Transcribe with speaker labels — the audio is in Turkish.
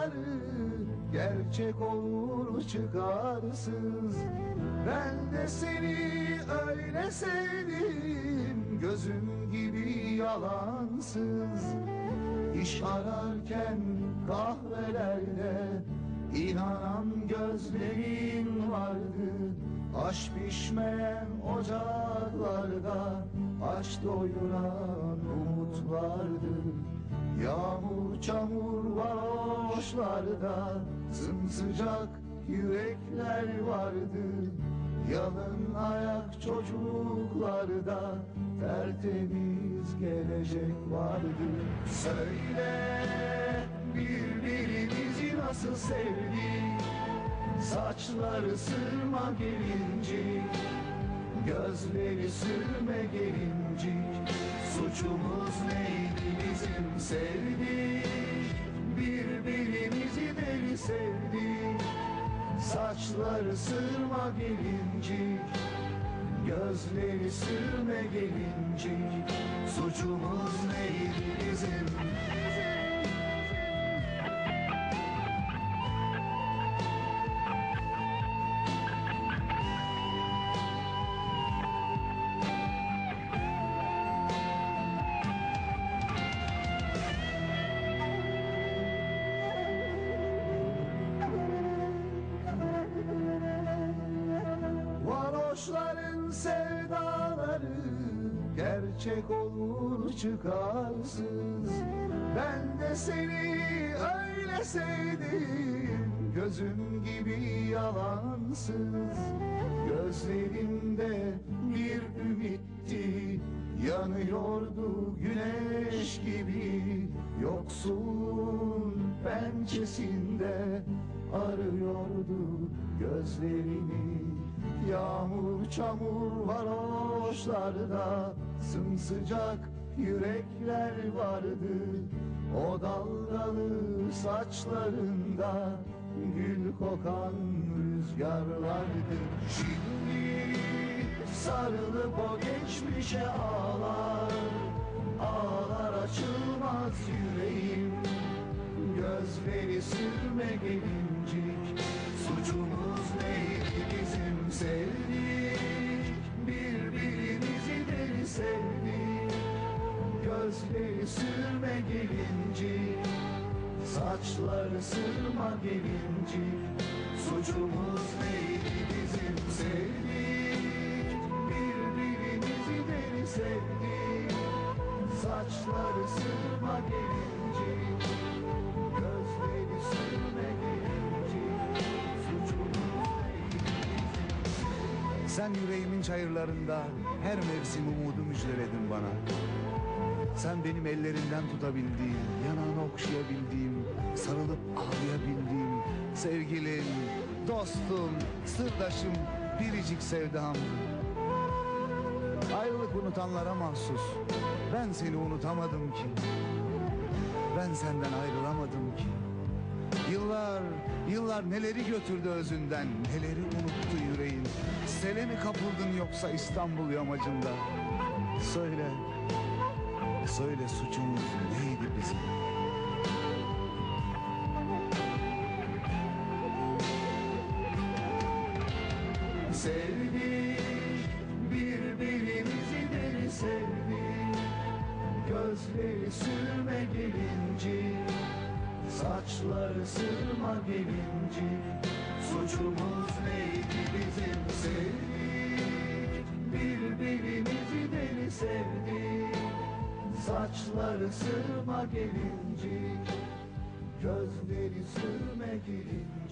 Speaker 1: Aşıkları gerçek olur çıkarsız. Ben de seni öyle sevdim gözüm gibi yalansız. İş ararken kahvelerde inanan gözlerin vardı. Aş pişmeyen ocaklarda aç doyuran umut vardı. Yağmur çamur varoşlarda Sımsıcak yürekler vardı. Yalın ayak çocuklarda Tertemiz gelecek vardı. Söyle birbirimizi nasıl sevdik? Saçları sırma gelincik Gözleri sürme gelincik. Suçumuz neydi bizim sevdik deli sevdik Saçları sırma gelincik Gözleri sürme gelincik Suçumuz neydi bizim Varoşların sevdaları gerçek olur çıkarsız. Ben de seni öyle sevdim gözüm gibi yalansız. Gözlerinde bir ümitti yanıyordu güneş gibi. Yoksulun pençesinde arıyordu gözlerini Yağmur çamur varoşlarda Sımsıcak yürekler vardı. O dalgalı saçlarında Gül kokan rüzgarlardı. Şimdi sarılıp o geçmişe ağlar Ağlar açılmaz yüreğim. Gözleri sürme gelincik Suçumuz neydi bizim sevdik Birbirimizi deli sevdik. Gözleri sürme gelincik Saçları sırma gelincik Suçumuz neydi bizim sevdik Birbirimizi deli sevdik. Saçları sırma gelincik
Speaker 2: Sen yüreğimin çayırlarında her mevsim umudu müjdeledin bana. Sen benim ellerinden tutabildiğim, yanağını okşayabildiğim, sarılıp ağlayabildiğim, sevgilim, dostum, sırdaşım, biricik sevdamdın. Ayrılık unutanlara mahsus. Ben seni unutamadım ki. Ben senden ayrılamadım ki. Yıllar, yıllar neleri götürdü özünden, neleri unuttu yüreğin. Sele mi kapıldın yoksa İstanbul yamacında? Söyle, söyle suçumuz neydi bizim?
Speaker 1: Sevdik birbirimizi deli sevdik Gözleri sürme gelinci Saçları sırma gelinci Suçumuz neydi bizim sevdik? Birbirimizi deli sevdik. Saçları sırma gelinci Gözleri sürme gelinci